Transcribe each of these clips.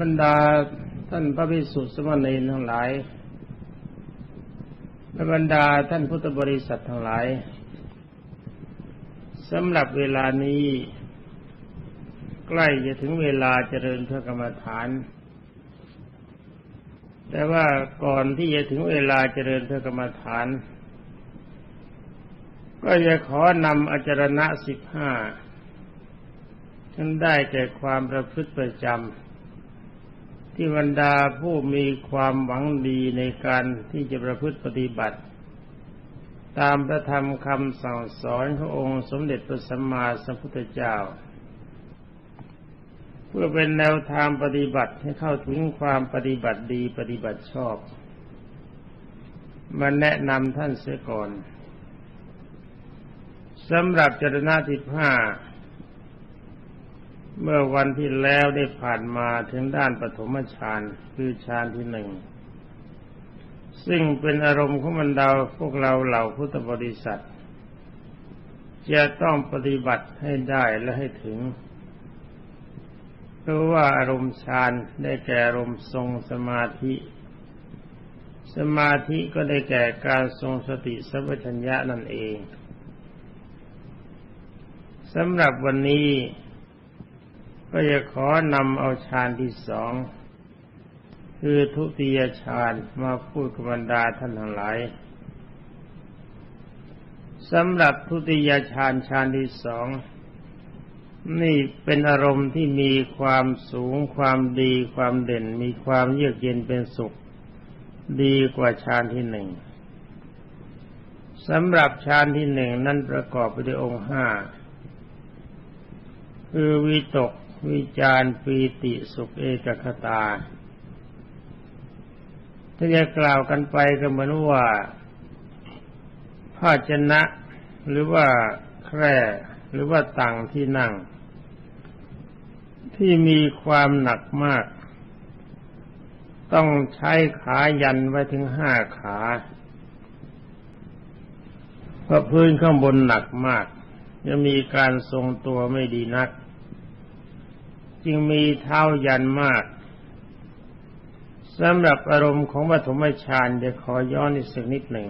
บรรดาท่านพระภิกษุสมณีทั้งหลายและบรรดาท่านพุทธบริษัททั้งหลายสำหรับเวลานี้ ใกล้จะถึงเวลาเจริญพระกรรมฐาน แต่ว่าก่อนที่จะถึงเวลาเจริญพระกรรมฐาน ก็จะขอนำอจารณะสิบห้าท่านได้แก่ความประพฤติประจำ ที่บรรดาผู้มีความหวังดีในการที่จะประพฤติปฏิบัติ ตามพระธรรมคำสั่งสอนขององค์สมเด็จพระสัมมาสัมพุทธเจ้า เพื่อเป็นแนวทางปฏิบัติให้เข้าถึงความปฏิบัติดีปฏิบัติชอบมาแนะนำท่านเสียก่อนสำหรับจรณะที่ห้า เมื่อวันที่แล้วได้ผ่านมาถึงด้านปฐมฌานคือฌานที่หนึ่ง ซึ่งเป็นอารมณ์ของบรรดาพวกเราเหล่าพุทธบริษัท จะต้องปฏิบัติให้ได้และให้ถึงเพราะว่าอารมณ์ฌานได้แก่อารมณ์ทรงสมาธิ สมาธิก็ได้แก่การทรงสติสัมปชัญญะนั่นเองสำหรับวันนี้ ก็จะขอนำเอาฌานที่สองคือทุติยฌานมาพูดกับบรรดาท่านทั้งหลายสำหรับทุติยฌานฌานที่สองนี่เป็นอารมณ์ที่มีความสูงความดีความเด่น มีความเยือกเย็นเป็นสุข ดีกว่าฌานที่หนึ่งสำหรับฌานที่หนึ่งนั้นประกอบไปด้วยองค์ห้าคือวิตก วิจารปีติสุขเอกคตา ถ้าจะกล่าวกันไปก็เหมือนว่าภาชนะ หรือว่าแคร่หรือว่าตังที่นั่ง ที่มีความหนักมาก ต้องใช้ขายันไว้ถึงห้าขาเพราะพื้นข้างบนหนักมาก จะมีการทรงตัวไม่ดีนัก จึงมีเท้ายันมากสำหรับอารมณ์ของปฐมฌานเดี๋ยวขอย้อนอีกสักนิดหนึ่ง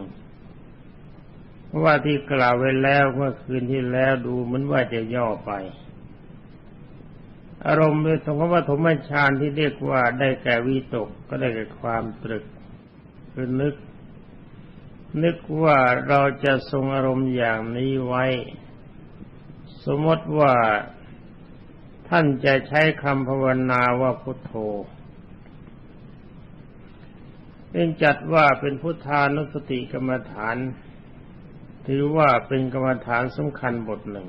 เพราะว่าที่กล่าวไว้แล้วเมื่อคืนที่แล้วดูเหมือนว่าจะย่อไป อารมณ์ของปฐมฌานที่เรียกว่าได้แก่วิตกก็ได้แก่ความตรึกคือนึก นึกว่าเราจะทรงอารมณ์อย่างนี้ไว้ สมมติว่า ท่านจะใช้คำภาวนาว่าพุทโธเป็นจัดว่าเป็นพุทธานุสติกรรมฐาน ถือว่าเป็นกรรมฐานสำคัญบทหนึ่ง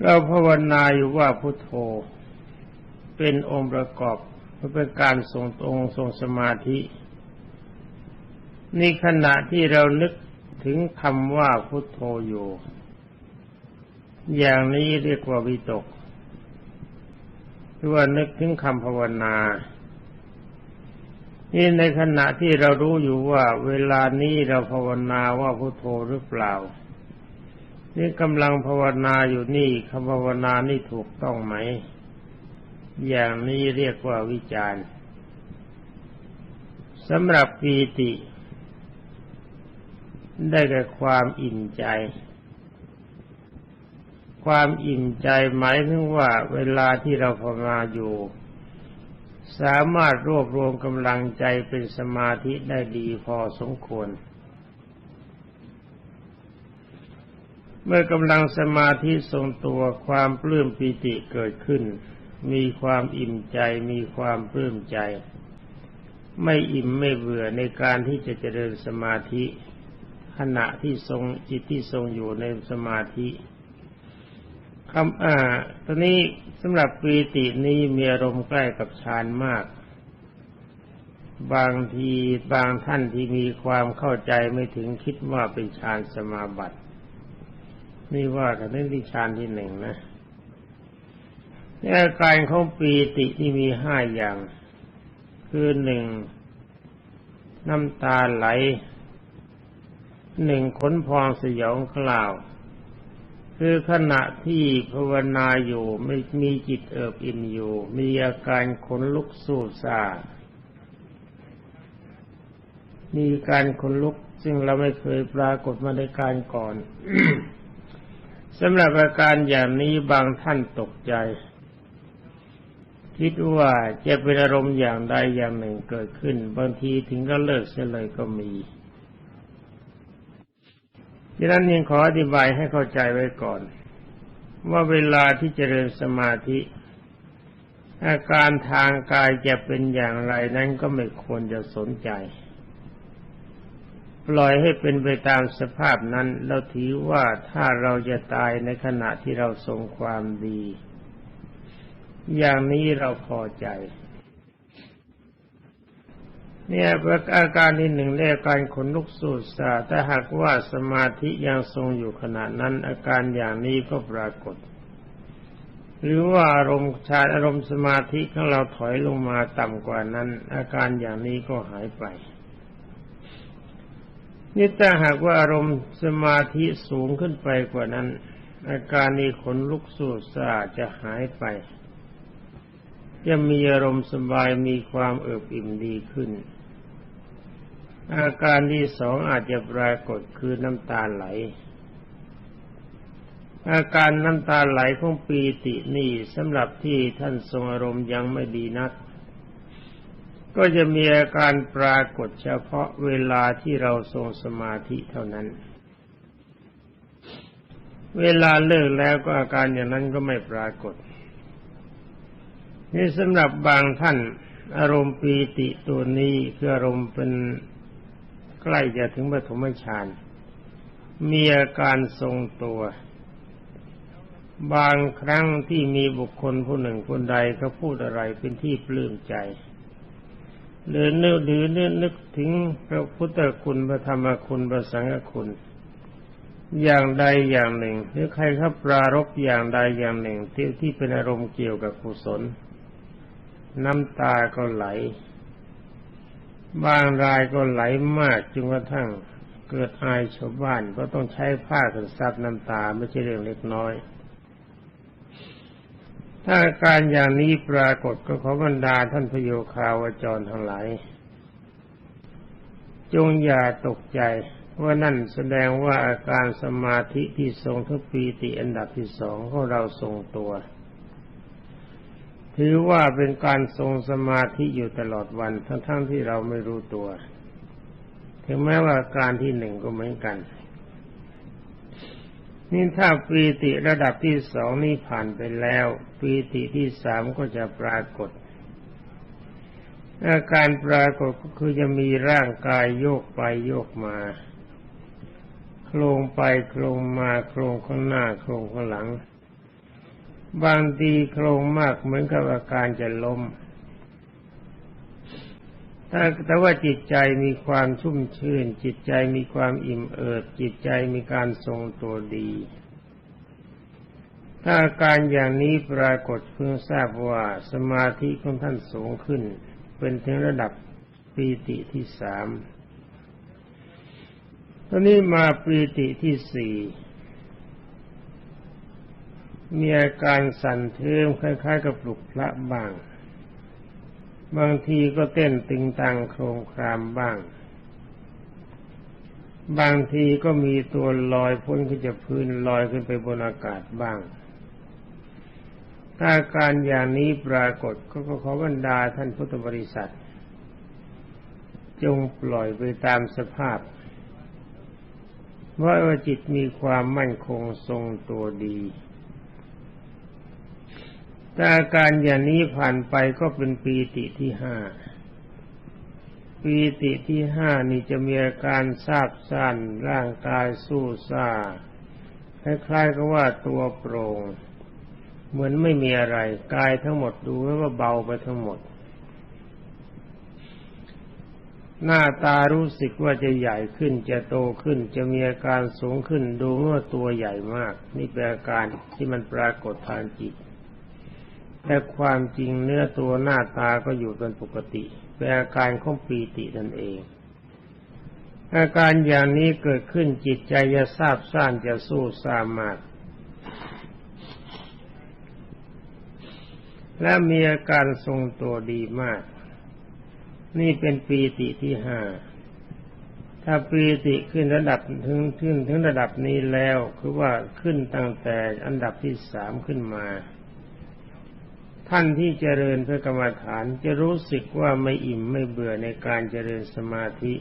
เราภาวนาอยู่ว่าพุทโธ เป็นองค์ประกอบเพื่อเป็นการทรงองค์ทรงสมาธินี่ขณะที่เรานึกถึงคำว่าพุทโธอยู่ อย่างนี้เรียกว่าวิตกคือว่านึกถึงคำภาวนานี่ในขณะที่เรารู้อยู่ว่า เวลานี้เราภาวนาว่าพุโทโธหรือเปล่า นี่กำลังภาวนาอยู่นี่คำภาวนานี่ถูกต้องไหม อย่างนี้เรียกว่าวิจารณ์สำหรับปีติ ได้แก่ความอิ่มใจ ความอิ่มใจหมายถึงว่าเวลาที่เราภาวนาอยู่ สามารถรวบรวมกำลังใจเป็นสมาธิได้ดีพอสมควร เมื่อกำลังสมาธิทรงตัวความปลื้มปีติเกิดขึ้น มีความอิ่มใจมีความปลื้มใจ ไม่อิ่มไม่เบื่อในการที่จะเจริญสมาธิ ขณะที่ทรงจิตที่ทรงอยู่ในสมาธิ คำอ่าตอนนี้สำหรับปีตินี้มีอารมณ์ใกล้กับฌานมาก บางทีบางท่านที่มีความเข้าใจไม่ถึงคิดว่าเป็นฌานสมาบัติ นี่ว่ากันเรื่องที่ฌานที่หนึ่งนะอาการของปีติที่มีห้าอย่าง คือหนึ่งน้ำตาไหลหนึ่งขนพองสยองกล่าว คือขณะที่ภาวนาอยู่ไม่มีจิตเอิบอิ่มอยู่ มีอาการขนลุกสู้ซามีการขนลุกซึ่งเราไม่เคยปรากฏมาในการก่อนสำหรับอาการอย่างนี้บางท่านตกใจ คิดว่าจะเป็นอารมณ์อย่างใดอย่างหนึ่งเกิดขึ้น บางทีถึงก็เลิกเสียเลยก็มี ดังนั้นยังขออธิบายให้เข้าใจไว้ก่อน ว่าเวลาที่เจริญสมาธิ อาการทางกายจะเป็นอย่างไรนั้นก็ไม่ควรจะสนใจ ปล่อยให้เป็นไปตามสภาพนั้นเราถือว่าถ้าเราจะตายในขณะที่เราทรงความดี อย่างนี้เราพอใจ เนี่ยอาการที่หนึ่งเรียกการขนลุกสูดสาถ้าหากว่าสมาธิยังทรงอยู่ขณะนั้น อาการอย่างนี้ก็ปรากฏ หรือว่าอารมณ์ชาอารมณ์สมาธิของเราถอยลงมาต่ำกว่านั้น อาการอย่างนี้ก็หายไปนี่ถ้าหากว่าอารมณ์สมาธิสูงขึ้นไปกว่านั้น อาการนี้ขนลุกสูดสาจะหายไปจะมีอารมณ์สบายมีความเอิบอิ่มดีขึ้น อาการที่สองอาจจะปรากฏคือน้ำตาไหล อาการน้ำตาไหลของปีตินี่สำหรับที่ท่านทรงอารมณ์ยังไม่ดีนัก ก็จะมีอาการปรากฏเฉพาะเวลาที่เราทรงสมาธิเท่านั้น เวลาเลิกแล้วก็อาการอย่างนั้นก็ไม่ปรากฏ นี่สำหรับบางท่านอารมณ์ปีติตัวนี้คืออารมณ์เป็น ใกล้จะถึงปฐมฌานมีอาการทรงตัว บางครั้งที่มีบุคคลผู้หนึ่งคนใดเขาพูดอะไรเป็นที่ปลื้มใจ หรือนึกหรือนึกนึกถึงพระพุทธคุณพระธรรมคุณพระสังฆคุณ อย่างใดอย่างหนึ่ง หรือใครเขาปรารบอย่างใดอย่างหนึ่งที่ที่เป็นอารมณ์เกี่ยวกับกุศล น้ำตาก็ไหล บางรายก็ไหลมากจนกระทั่งเกิดอายชาวบ้านก็ต้องใช้ผ้ากันซับน้ำตาไม่ใช่เรื่องเล็กน้อย ถ้าการอย่างนี้ปรากฏก็ขอบรรดาท่านพโยคาวจรทั้งหลายจงอย่าตกใจว่านั่นแสดงว่าอาการสมาธิที่ทรงทุกปีติอันดับที่สองของเราทรงตัว ถือว่าเป็นการทรงสมาธิอยู่ตลอดวันทั้งๆทที่เราไม่รู้ตัว ถึงแม้ว่าการที่หนึ่งก็เหมือนกัน นี่ถ้าปีติระดับที่สองนี่ผ่านไปแล้ว ปีติที่สามก็จะปรากฏอาการปรากฏก็คือจะมีร่างกายโยกไปโยกมาโคลงไปโคลงมาโคลงข้างหน้าโคลงข้างหลัง บางทีโครงมากเหมือนกับอาการจะล้มถ้าแต่ว่าจิตใจมีความชุ่มชื่น จิตใจมีความอิ่มเอิบ จิตใจมีการทรงตัวดี ถ้าอาการอย่างนี้ปรากฏเพิ่งทราบว่าสมาธิของท่านสูงขึ้น เป็นถึงระดับปีติที่สามตอนนี้มาปีติที่สี่ มีอาการสั่นเทิมคล้ายๆ กับปลุกพระบ้าง บางทีก็เต้นตึงตังโครงครามบ้าง บางทีก็มีตัวลอยพ้นขึ้นจากพื้นลอยขึ้นไปบนอากาศบ้าง ถ้าการอย่างนี้ปรากฏก็ขอบรรดาท่านพุทธบริษัท จงปล่อยไปตามสภาพว่าจิตมีความมั่นคงทรงตัวดี แต่อาการอย่างนี้ผ่านไปก็เป็นปีติที่ห้าปีติที่ห้านี่จะมีอาการซาบซ่านร่างกายสู้ซาคล้ายๆกับว่าตัวโปร่งเหมือนไม่มีอะไร กายทั้งหมดดูว่าเบาไปทั้งหมด หน้าตารู้สึกว่าจะใหญ่ขึ้นจะโตขึ้น จะมีอาการสูงขึ้นดูว่าตัวใหญ่มาก นี่เป็นอาการที่มันปรากฏทางจิต แต่ความจริงเนื้อตัวหน้าตาก็อยู่เป็นปกติเป็นอาการของปีตินั่นเอง อาการอย่างนี้เกิดขึ้นจิตใจจะทราบซ่านจะสู้สามารถและมีอาการทรงตัวดีมาก นี่เป็นปีติที่ห้า ถ้าปีติขึ้นระดับถึงขึ้นถึงระดับนี้แล้ว คือว่าขึ้นตั้งแต่อันดับที่สามขึ้นมา ท่านที่เจริญเพระกรรมฐานจะรู้สึกว่าไม่อิ่มไม่เบื่อในการเจริญสมาธิ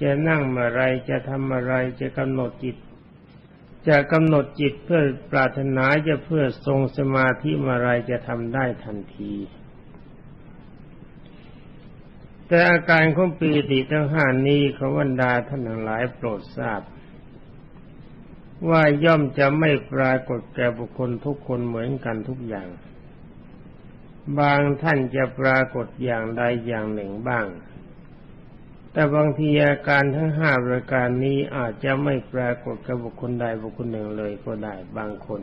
จะนั่งอะไรจะทำอะไรจะกำหนดจิต จะกำหนดจิตเพื่อปรารถนาจะเพื่อทรงสมาธิอะไรจะทำได้ทันที แต่อาการของปีติทั้งห้านี้เขาวันดาท่านทั้งหลายโปรดทราบว่าย่อมจะไม่ปรากฏแก่บุคคลทุกคนเหมือนกันทุกอย่าง บางท่านจะปรากฏอย่างใดอย่างหนึ่งบ้าง แต่บางทีอาการทั้งห้าประการนี้อาจจะไม่ปรากฏกับบุคคลใดบุคคลหนึ่งเลยก็ได้บางคน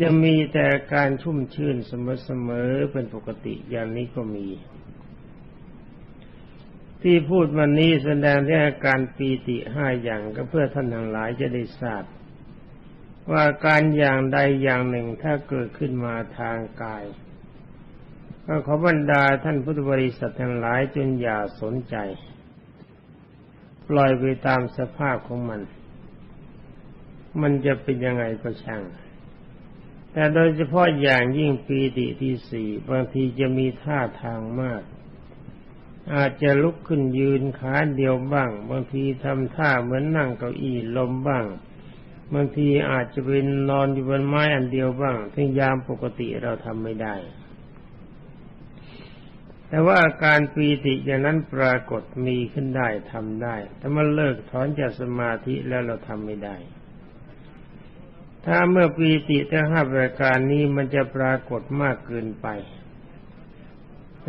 จะมีแต่การชุ่มชื่นเสมอๆเป็นปกติอย่างนี้ก็มี ที่พูดวันนี้แสดงที่อาการปีติห้าอย่างก็เพื่อท่านทั้งหลายจะได้ทราบ ว่าการอย่างใดอย่างหนึ่งถ้าเกิดขึ้นมาทางกาย ก็ขอบรรดาท่านพุทธบริษัททั้งหลายจนอย่าสนใจ ปล่อยไปตามสภาพของมัน มันจะเป็นยังไงก็ช่าง แต่โดยเฉพาะอย่างยิ่งปีติที่สี่บางทีจะมีท่าทางมากอาจจะลุกขึ้นยืนขาเดียวบ้าง บางทีทำท่าเหมือนนั่งเก้าอี้ลมบ้าง บางทีอาจจะเป็นนอนอยู่บนไม้อันเดียวบ้างที่งยามปกติเราทำไม่ได้ แต่ว่าการปีติอย่างนั้นปรากฏมีขึ้นได้ทำได้ถ้ามันเลิกถอนจากสมาธิแล้วเราทำไม่ได้ ถ้าเมื่อปีติทั้งห้าประการนี้มันจะปรากฏมากเกินไป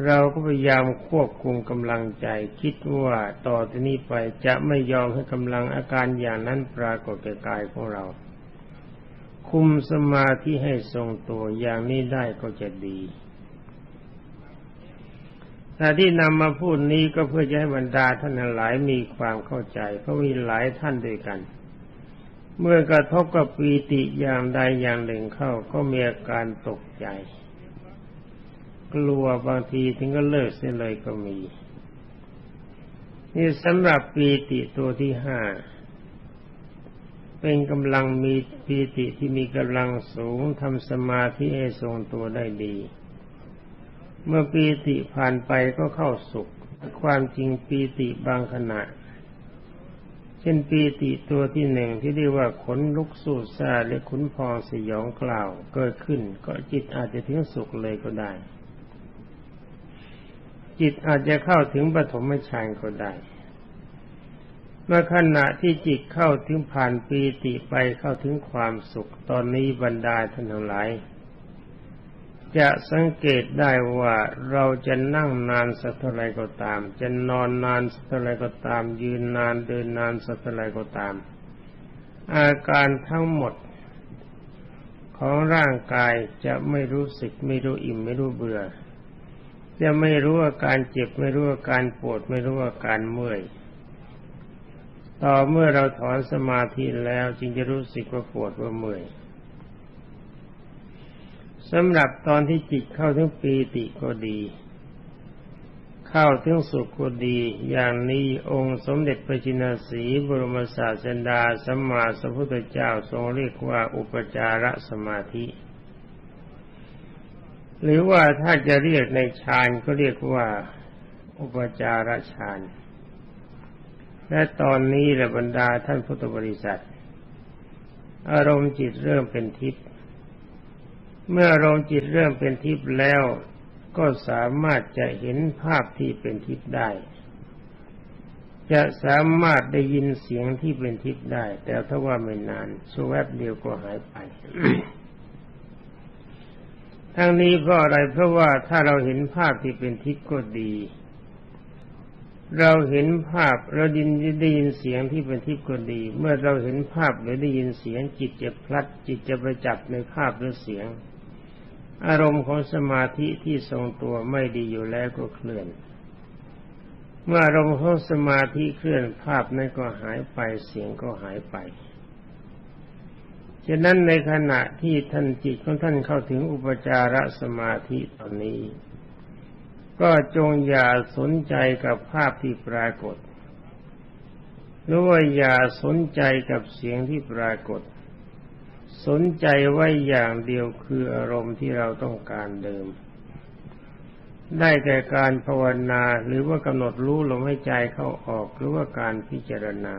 เราก็พยายามควบคุมกำลังใจ คิดว่าต่อจากนี้ไปจะไม่ยอมให้กำลังอาการอย่างนั้นปรากฏแก่กายของเรา คุมสมาธิให้ทรงตัวอย่างนี้ได้ก็จะดีแต่ที่นำมาพูดนี้ก็เพื่อจะให้บรรดาท่านหลายมีความเข้าใจ เพราะมีหลายท่านด้วยกัน เมื่อกระทบกับปีติอย่างใดอย่างหนึ่งเข้าก็มีอาการตกใจ กลัวบางทีถึงก็เลิกเสียเลยก็มี นี่สำหรับปีติตัวที่ห้าเป็นกำลังมีปีติที่มีกำลังสูงทำสมาธิให้ทรงตัวได้ดี เมื่อปีติผ่านไปก็เข้าสุข ความจริงปีติบางขณะ เช่นปีติตัวที่หนึ่งที่เรียกว่าขนลุกสู้ซาหรือขุนพองสยองกล่าวเกิดขึ้น ก็จิตอาจจะถึงสุขเลยก็ได้ จิตอาจจะเข้าถึงปฐมฌานก็ได้ เมื่อขณะที่จิตเข้าถึงผ่านปีติไปเข้าถึงความสุขตอนนี้บรรดาท่านทั้งหลายจะสังเกตได้ว่าเราจะนั่งนานสักเท่าไรก็ตาม จะนอนนานสักเท่าไรก็ตาม ยืนนานเดินนานสักเท่าไรก็ตาม อาการทั้งหมด ของร่างกายจะไม่รู้สึกไม่รู้อิ่มไม่รู้เบื่อ จะไม่รู้ว่าการเจ็บ ไม่รู้ว่าการปวด ไม่รู้ว่าการเมื่อย ต่อเมื่อเราถอนสมาธิแล้วจึงจะรู้สึกว่าปวดว่าเมื่อยสำหรับตอนที่จิตเข้าถึงปีติก็ดี เข้าถึงสุขก็ดี อย่างนี้องค์สมเด็จพระจินสีบรมศาสดาสัมมาสัมพุทธเจ้าทรงเรียกว่าอุปจารสมาธิ หรือว่าถ้าจะเรียกในฌานก็เรียกว่าอุปจารฌานและตอนนี้ระบรรดาท่านพุทธบริษัท อารมณ์จิตเริ่มเป็นทิพย์เมื่ออารมณ์จิตเริ่มเป็นทิพย์แล้วก็สามารถจะเห็นภาพที่เป็นทิพย์ได้ จะสามารถได้ยินเสียงที่เป็นทิพย์ได้ แต่ถ้าว่าไม่นานชั่วแวบเดียวก็หายไป ทั้งนี้เพราะอะไรเพราะว่าถ้าเราเห็นภาพที่เป็นทิพย์ก็ดี เราเห็นภาพเราดินได้ยินเสียงที่เป็นทิพย์ก็ดี เมื่อเราเห็นภาพหรือได้ยินเสียงจิตจะพลัด จิตจะไปจับในภาพหรือเสียง อารมณ์ของสมาธิที่ทรงตัวไม่ดีอยู่แล้วก็เคลื่อน เมื่ออารมณ์ของสมาธิเคลื่อนภาพนั้นก็หายไปเสียงก็หายไป ฉะนั้นในขณะที่ท่านจิตของท่านเข้าถึงอุปจารสมาธิตอนนี้ ก็จงอย่าสนใจกับภาพที่ปรากฏ หรือว่าอย่าสนใจกับเสียงที่ปรากฏ สนใจไว้อย่างเดียวคืออารมณ์ที่เราต้องการเดิม ได้แก่การภาวนาหรือว่ากำหนดรู้ลมหายใจเข้าออกหรือว่าการพิจารณา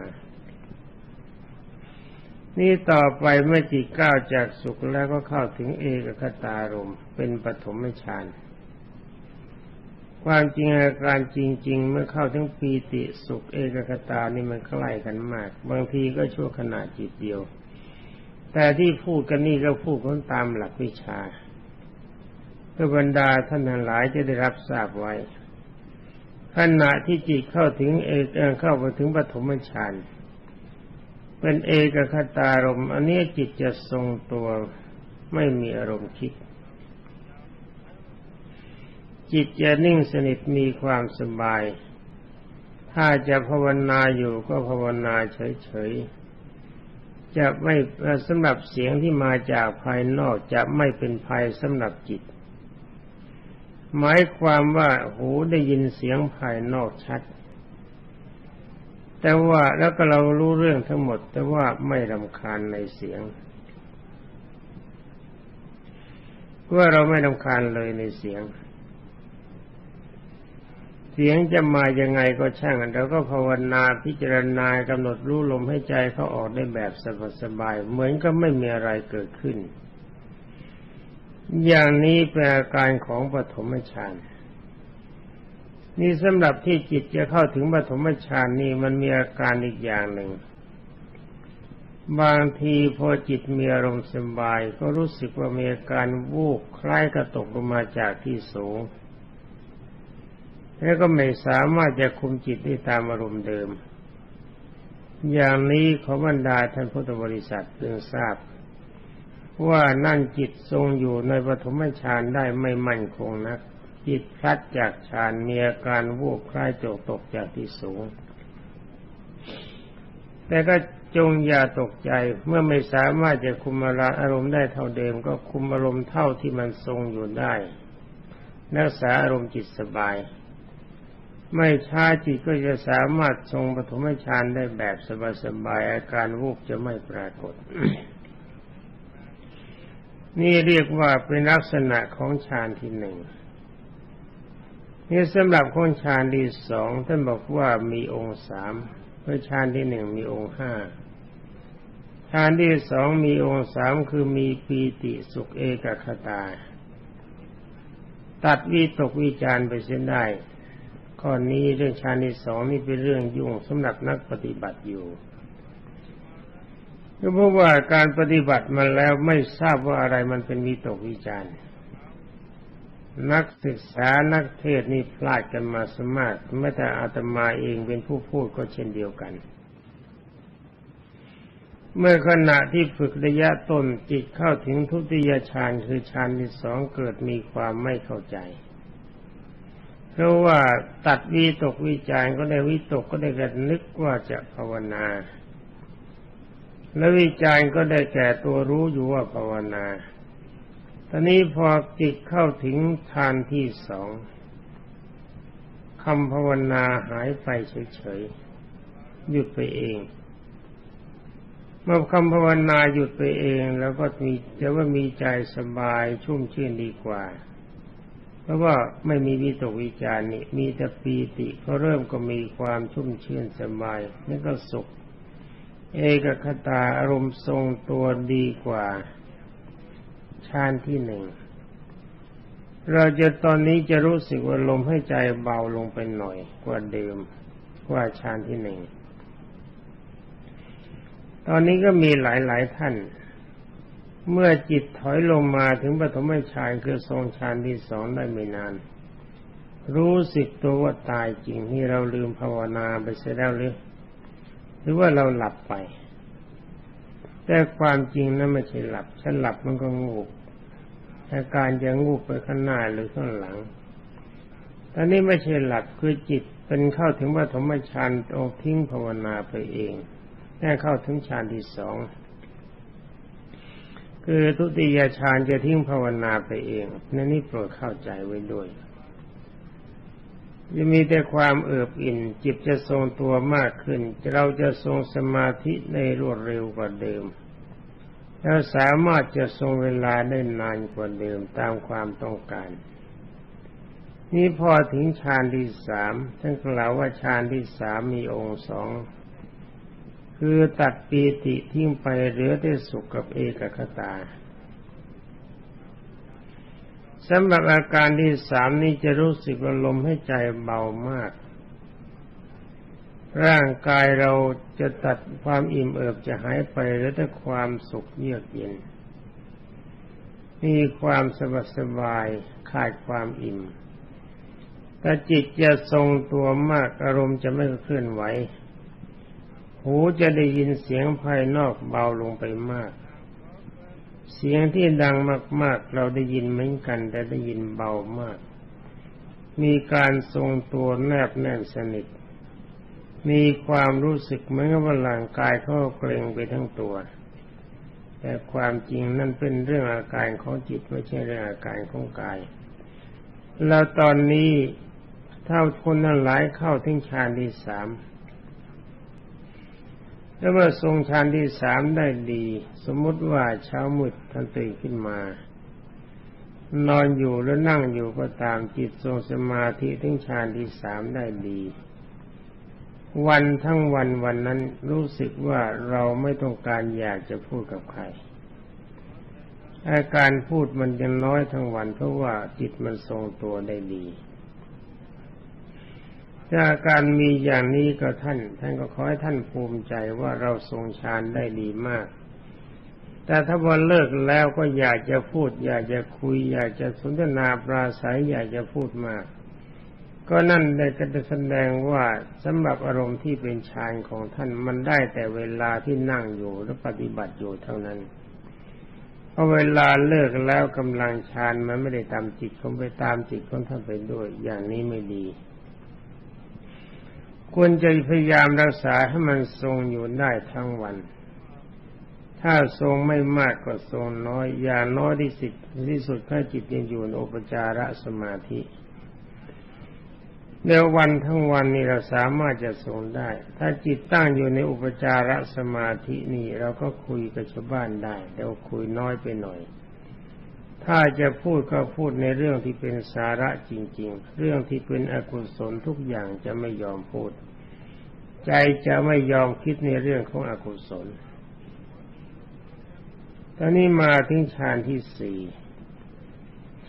นี่ต่อไปเมื่อจิตก้าวจากสุขแล้วก็เข้าถึงเอกคตารมเป็นปฐมฌานความจริงอาการจริง ๆ เมื่อเข้าถึงปีติสุขเอกคตานี่มันใกล้กันมาก บางทีก็ชั่วขณะจิตเดียว แต่ที่พูดกันนี่ก็พูดกันตามหลักวิชาเพื่อบรรดาท่านทั้งหลายจะได้รับทราบไว้ ขณะที่จิตเข้าถึงเอกเข้าไปถึงปฐมฌาน เป็นเอกคตารมอันนี้จิตจะทรงตัวไม่มีอารมณ์คิด จิตจะนิ่งสนิทมีความสบาย ถ้าจะภาวนาอยู่ก็ภาวนาเฉยๆ จะไม่สำหรับเสียงที่มาจากภายนอกจะไม่เป็นภัยสำหรับจิต หมายความว่าหูได้ยินเสียงภายนอกชัด แต่ว่าแล้วก็เรารู้เรื่องทั้งหมด แต่ว่าไม่รำคาญในเสียงว่าเราไม่รำคาญเลยในเสียง เสียงจะมายังไงก็ช่างเราก็ภาวนาพิจารณากำหนดรู้ลมให้ใจเขาออกได้แบบสบายๆเหมือนก็ไม่มีอะไรเกิดขึ้น อย่างนี้เป็นอาการของปฐมฌาน นี่สำหรับที่จิตจะเข้าถึงปฐมฌานนี่มันมีอาการอีกอย่างหนึ่ง บางทีพอจิตมีอารมณ์สบาย ก็รู้สึกว่ามีอาการวูบคล้ายกระตกลงมาจากที่สูง แล้วก็ไม่สามารถจะคุมจิตได้ตามอารมณ์เดิม อย่างนี้ขอบรรดาท่านพุทธบริษัทเพื่อทราบ ว่านั่นจิตทรงอยู่ในปฐมฌานได้ไม่มั่นคงนัก จิตพลัดจากฌานมีอาการวูบคล้ายจกตกจากที่สูง แต่ก็จงอย่าตกใจเมื่อไม่สามารถจะคุมอารมณ์ได้เท่าเดิม ก็คุมอารมณ์เท่าที่มันทรงอยู่ได้รักษาอารมณ์จิตสบาย ไม่ช้าจิตก็จะสามารถทรงปฐมฌานได้แบบสบายๆอาการวูบจะไม่ปรากฏ นี่เรียกว่าเป็นลักษณะของฌานที่หนึ่ง นี่สำหรับคนฌานที่สองท่านบอกว่ามีองค์สามเพื่อฌานที่หนึ่งมีองค์ห้าฌานที่สองมีองค์สามคือมีปีติสุขเอกคตา ตัดวิตกวิจารไปเส้นได้ข้อนี้เรื่องฌานที่สองนี่เป็นเรื่องยุ่งสำหรับนักปฏิบัติอยู่เพราะว่าการปฏิบัติมาแล้วไม่ทราบว่าอะไรมันเป็นวิตกวิจารณ์ นักศึกษานักเทศนี่พลาดกันมาสมากแม้แต่อาตมาเองเป็นผู้พูดก็เช่นเดียวกัน เมื่อขณะที่ฝึกระยะต้นจิตเข้าถึงทุติยฌานคือฌานที่สองเกิดมีความไม่เข้าใจ เพราะว่าตัดวิตกวิจารก็ได้วิตกก็ได้กันนึกว่าจะภาวนา และวิจารก็ได้แก่ตัวรู้อยู่ว่าภาวนา ตอนนี้พอจิตเข้าถึงทานที่สองคำภาวนาหายไปเฉยๆหยุดไปเอง เมื่อคำภาวนาหยุดไปเอง แล้วก็มีจะว่ามีใจสบายชุ่มชื่นดีกว่า เพราะว่าไม่มีวิตกวิจารนี่มีแต่ปีติก็เริ่มก็มีความชุ่มชื่นสบายนี่ก็สุข เอกคตาอารมณ์ทรงตัวดีกว่า ฌานที่หนึ่งเราจะตอนนี้จะรู้สึกว่าลมให้ใจเบาลงไปหน่อยกว่าเดิมกว่าฌานที่หนึ่งตอนนี้ก็มีหลายๆท่าน เมื่อจิตถอยลงมาถึงปฐมฌานคือทรงฌานที่สองได้ไม่นาน รู้สึกตัวว่าตายจริงที่เราลืมภาวนาไปเสียแล้วหรือหรือว่าเราหลับไป แต่ความจริงนั้นไม่ใช่หลับฉันหลับมันก็งู อาการจะงูไปข้างหน้าหรือข้างหลังตอนนี้ไม่ใช่หลับคือจิตเป็นเข้าถึงปฐมฌานโอทิ้งภาวนาไปเองแค่เข้าถึงฌานที่สองคือทุติยฌานจะทิ้งภาวนาไปเองนั่นนี่โปรดเข้าใจไว้ด้วยจะมีแต่ความเอิบอิ่นจิตจะทรงตัวมากขึ้น เราจะทรงสมาธิในรวดเร็วกว่าเดิม แล้วสามารถจะทรงเวลาได้นานกว่าเดิมตามความต้องการ นี่พอถึงฌานที่สามท่านกล่าวว่าฌานที่สามมีองค์สองคือตัดปีติทิ้งไปเหลือแต่สุขกับเอกคตาสำหรับอาการที่สามนี้จะรู้สึกว่าลมให้ใจเบามาก ร่างกายเราจะตัดความอิ่มเอิบจะหายไปแล้วแต่ความสุขเยือกเย็น มีความสบายสบายขาดความอิ่มแต่จิตจะทรงตัวมากอารมณ์จะไม่เคลื่อนไหว หูจะได้ยินเสียงภายนอกเบาลงไปมาก เสียงที่ดังมาก ๆ เราได้ยินเหมือนกัน แต่ได้ยินเบามาก มีการทรงตัวแนบแน่นสนิท มีความรู้สึกเหมือนกับว่าร่างกายเขาเกรงไปทั้งตัว แต่ความจริงนั่นเป็นเรื่องอาการของจิตไม่ใช่เรื่องอาการของกาย แล้วตอนนี้ถ้าคนนั้นหลายเข้าถึงฌานที่สามแล้วเมื่อทรงฌานที่สามได้ดี สมมติว่าเช้ามืดท่านตื่นขึ้นมา นอนอยู่แล้วนั่งอยู่ก็ตามจิตทรงสมาธิถึงฌานที่สามได้ดี วันทั้งวันวันนั้นรู้สึกว่าเราไม่ต้องการอยากจะพูดกับใครอาการพูดมันยังน้อยทั้งวันเพราะว่าจิตมันทรงตัวได้ดีถ้าการมีอย่างนี้ก็ท่าน ท่านก็ขอให้ท่านภูมิใจว่าเราทรงฌานได้ดีมาก แต่ถ้าพอเลิกแล้วก็อยากจะพูด อยากจะคุย อยากจะสนทนาปราศัยอยากจะพูดมาก ก็นั่นได้จะแสดงว่าสำหรับอารมณ์ที่เป็นฌานของท่านมันได้แต่เวลาที่นั่งอยู่และปฏิบัติอยู่เท่านั้นพอเวลาเลิกแล้วกำลังฌานมันไม่ได้ตามจิตของไปตามจิตของท่านไปด้วย อย่างนี้ไม่ดี ควรจะพยายามรักษาให้มันทรงอยู่ได้ทั้งวัน ถ้าทรงไม่มากก็ทรงน้อย อย่าน้อยที่สุดที่สุดถ้าจิตยังอยู่ในอุปจารสมาธิ เดี๋ยววันทั้งวันนี้เราสามารถจะทรงได้ ถ้าจิตตั้งอยู่ในอุปจารสมาธินี่เราก็คุยกับชาวบ้านได้แต่คุยน้อยไปหน่อย ถ้าจะพูดก็พูดในเรื่องที่เป็นสาระจริง ๆ เรื่องที่เป็นอกุศลทุกอย่างจะไม่ยอมพูด ใจจะไม่ยอมคิดในเรื่องของอกุศลตอนนี้มาถึงฌานที่สี่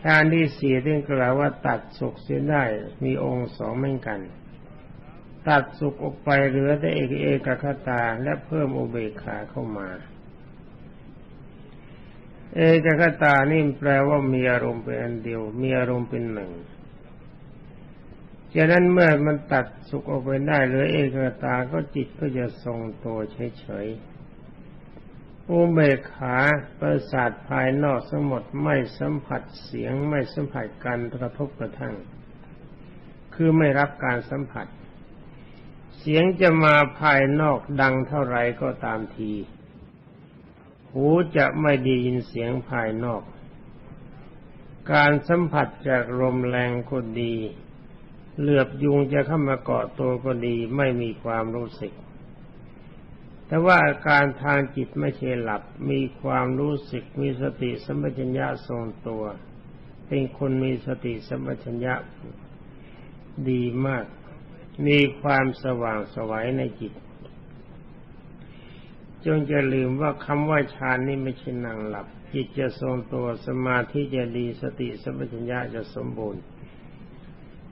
ฌานที่สี่ที่กล่าวว่าตัดสุขเสียได้มีองค์สองเหมือนกัน ตัดสุขออกไปเหลือแต่เอกเอกคตาและเพิ่มอุเบกขาเข้ามา เอกคตานี่แปลว่ามีอารมณ์เป็นอันเดียว มีอารมณ์เป็นหนึ่งฉะนั้นเมื่อมันตัดสุขออกไปได้เหลือเอกตาก็จิตก็จะทรงตัวเฉยๆ อุเบกขาประสาทภายนอกสมดไม่สัมผัสเสียงไม่สัมผัสการกระทบกระทั่ง คือไม่รับการสัมผัส เสียงจะมาภายนอกดังเท่าไรก็ตามที หูจะไม่ได้ยินเสียงภายนอก การสัมผัสจากลมแรงก็ดี เหลือบยุงจะเข้ามาเกาะตัวก็ดีไม่มีความรู้สึก แต่ว่าอาการทางจิตไม่ใช่หลับ มีความรู้สึกมีสติสัมปชัญญะทรงตัว เป็นคนมีสติสัมปชัญญะดีมาก มีความสว่างสวัยในจิต จงจะลืมว่าคำว่าฌานนี่ไม่ใช่นั่งหลับ จิตจะทรงตัวสมาธิจะดีสติสัมปชัญญะจะสมบูรณ์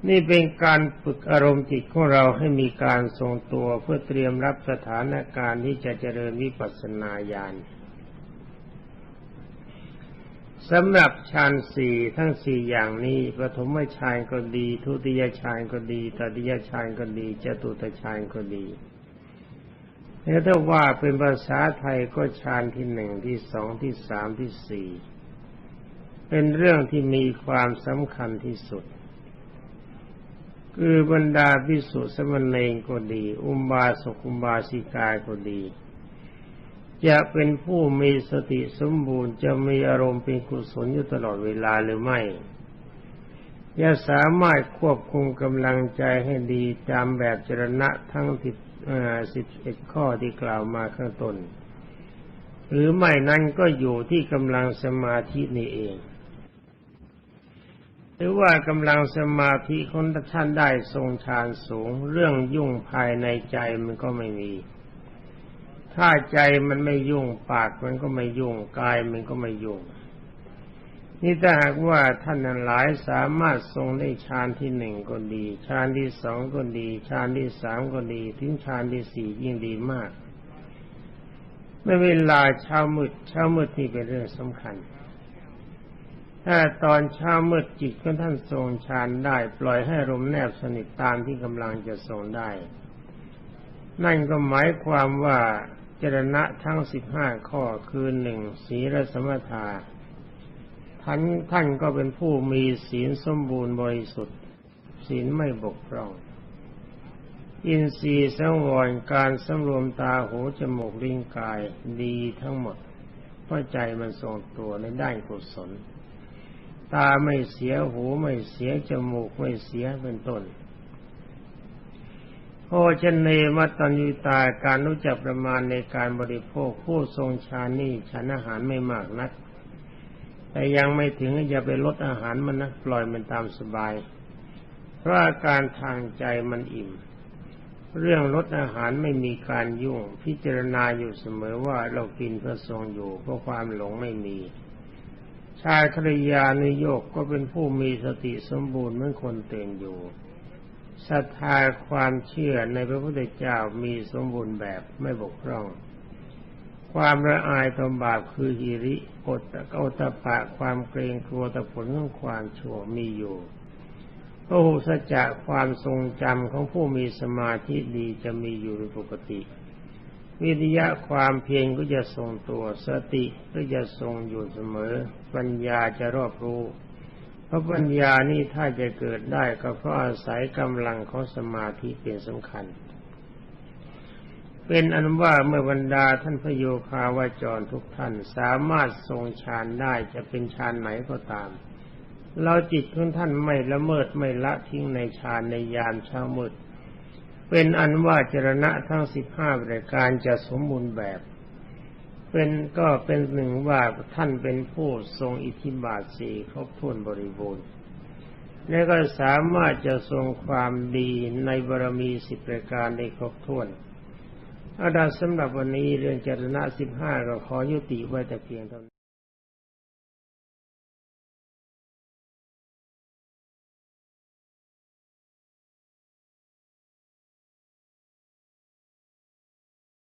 นี่เป็นการฝึกอารมณ์จิตของเราให้มีการทรงตัวเพื่อเตรียมรับสถานการณ์ที่จะเจริญวิปัสสนาญาณสำหรับฌานสี่ทั้งสี่อย่างนี้ปฐมฌานก็ดี ทุติยฌานก็ดีตติยฌานก็ดีจตุตฌานก็ดีแล้วถ้าว่าเป็นภาษาไทยก็ฌานที่หนึ่งที่สองที่สามที่สี่เป็นเรื่องที่มีความสำคัญที่สุด คือบรรดาพิสุสมณีก็ดี อุมบาสกุมบาสิกาก็ดี จะเป็นผู้มีสติสมบูรณ์จะมีอารมณ์เป็นกุศลอยู่ตลอดเวลาหรือไม่จะสามารถควบคุมกำลังใจให้ดีตามแบบจรณะทั้งสิบสิบเอ็ดข้อที่กล่าวมาข้างต้น หรือไม่นั้นก็อยู่ที่กำลังสมาธินี่เอง หรือว่ากำลังสมาธิคนท่านได้ทรงฌานสูง เรื่องยุ่งภายในใจมันก็ไม่มี ถ้าใจมันไม่ยุ่งปากมันก็ไม่ยุ่งกายมันก็ไม่ยุ่ง นี่ถ้าหากว่าท่านหลายสามารถทรงได้ฌานที่หนึ่งก็ดีฌานที่สองก็ดีฌานที่สามก็ดีถึงฌานที่สี่ยิ่งดีมากไม่เวลาเช้ามืดเช้ามืดนี่เป็นเรื่องสำคัญ ถ้าตอนเช้าเมืดจิตของท่านทรงฌานได้ ปล่อยให้ลมแนบสนิทตามที่กำลังจะทรงได้ นั่นก็หมายความว่าจรณะทั้งสิบห้าข้อคือหนึ่งศีลสมถะท่านท่านก็เป็นผู้มีศีลสมบูรณ์บริสุทธิ์ ศีลไม่บกพร่อง อินทรีย์สังวรการสำรวมตาหูจมูกลิ้นกายดีทั้งหมดเพราะใจมันทรงตัวในด้านกุศล ตาไม่เสียหูไม่เสียจมูกไม่เสียเป็นต้นโภชเนมัตตัญญูตาการรู้จักประมาณในการบริโภคผู้ทรงฌานนี่ฉันอาหารไม่มากนัก แต่ยังไม่ถึงอย่าไปลดอาหารมันนะปล่อยมันตามสบาย เพราะอาการทางใจมันอิ่ม เรื่องลดอาหารไม่มีการยุ่ง พิจารณาอยู่เสมอว่าเรากินเพื่อทรงอยู่เพราะความหลงไม่มี ชายครยานิโยกก็เป็นผู้มีสติสมบูรณ์เหมือนคนเตือนอยู่ศรัทธาความเชื่อในพระพุทธเจ้ามีสมบูรณ์แบบไม่บกพร่อง ความละอายต่อบาปคือหิริอดตะตะปะความเกรงกลัวต่อผลของความชั่วมีอยู่พระหุสจะความทรงจำของผู้มีสมาธิดีจะมีอยู่ในปกติ วิทยะความเพียรก็จะทรงตัวสติก็จะทรงอยู่เสมอ ปัญญาจะรอบรู้ เพราะปัญญานี่ถ้าจะเกิดได้ก็เพราะอาศัยกำลังของสมาธิเป็นสำคัญ เป็นอันว่าเมื่อบรรดาท่านพโยคาวาจรทุกท่านสามารถทรงฌานได้จะเป็นฌานไหนก็ตาม เราจิตของท่านไม่ละเมิดไม่ละทิ้งในฌานในยามเช้ามืด เป็นอันว่าจรณะทั้งสิบห้าประการจะสมบูรณ์แบบ เป็นก็เป็นหนึ่งว่าท่านเป็นผู้ทรงอิทธิบาทสี่ครบถ้วนบริบูรณ์และก็สามารถจะทรงความดีในบารมีสิบประการได้ครบถ้วนอาดาสำหรับวันนี้เรื่องจรณะสิบห้าก็ขอยุติไว้แต่เพียงเท่านี้